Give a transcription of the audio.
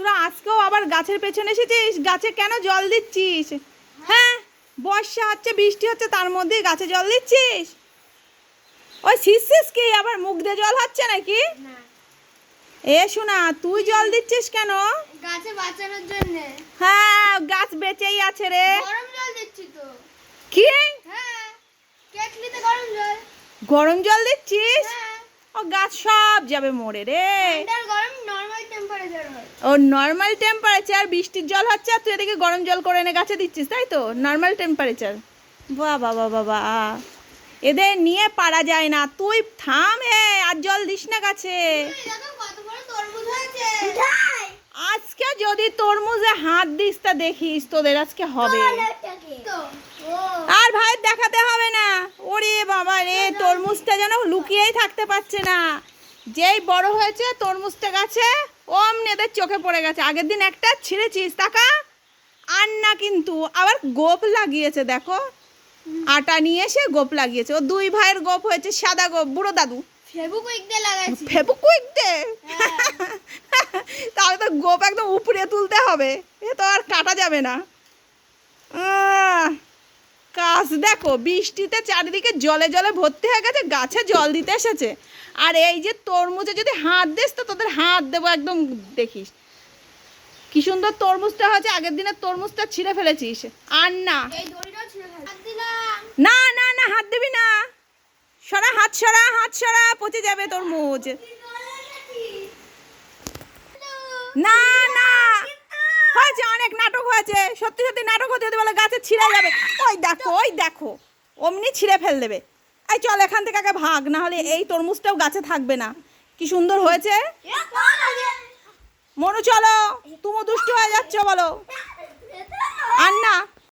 তোরা আজকেও আবার গাছের পেছনে এসেছিস? গাছে কেন জল দিচ্ছিস? হ্যাঁ বর্ষা হচ্ছে বৃষ্টি হচ্ছে তার মধ্যে গাছে জল দিচ্ছিস? ওই শিসিস কি? আবার মুখ দিয়ে জল হচ্ছে নাকি? এ শোনা তুই জল দিচ্ছিস কেন? গাছে বাঁচানোর জন্য। হ্যাঁ গাছ বেঁচেই আছে রে। গরম জল দিচ্ছি তো। কি? হ্যাঁ কেটলিতে গরম জল। গরম জল দিচ্ছিস? হ্যাঁ। ও গাছ সব যাবে মরে রে। ঠান্ডার নর্মাল টেম্পারেচার ও নর্মাল টেম্পারেচার বৃষ্টির জল হচ্ছে আর তুই এদিকে গরম জল করে এনে গাছে দিচ্ছিস তাই তো? নর্মাল টেম্পারেচার বাহ বাবা বাবা এদের নিয়ে পারা যায় না। তুই থাম হে আর জল দিস না গাছে। আজকে যদি তরমুজে হাত দিস তা দেখিস তোদের আজকে হবে। আর ভাই দেখাতে হবে না। ওরে বাবা রে তরমুজটা যেন লুকিয়েই থাকতে পারছে না। যেই বড় হয়েছে তরমুজটা গাছে অমনি এদের চোখে পড়ে গেছে। আগের দিন একটা ছিঁড়েছিস টাকা আর না কিন্তু আবার গোপ লাগিয়েছে দেখো। আটা নিয়ে এসে গোপ লাগিয়েছে। ও দুই ভাইয়ের গোপ হয়েছে সাদা গোপ বুড়ো দাদু। হ্যাঁ। তাহলে তো গোপ একদম উপরে তুলতে হবে। এ তো আর কাটা যাবে না। গাছ দেখো বৃষ্টিতে চারিদিকে জলে জলে ভর্তি হয়ে গেছে গাছে জল দিতে এসেছে। আর এই যে তরমুজে যদি হাত দিস তো তোদের হাত দেবো একদম দেখিস। কি সুন্দর তরমুজটা হয়েছে আগের দিনের তরমুজটা ছিঁড়ে ফেলেছিস। আর না। না না না হাত দিবি না। সরা হাত সরা হাত সরা পচে যাবে তরমুজ। না হয়েছে সত্যি সত্যি নাটক হতে হতে বলে গাছে ছিঁড়ে যাবে। ওই দেখো ওই দেখো, অমনি ছিঁড়ে ফেল দেবে। এই চল, এখান থেকে আগে ভাগ, না হলে এই তরমুজটাও গাছে থাকবে না। কি সুন্দর হয়েছে? মনু চলো তুমি দুষ্ট হয়ে যাচ্ছ, বলো।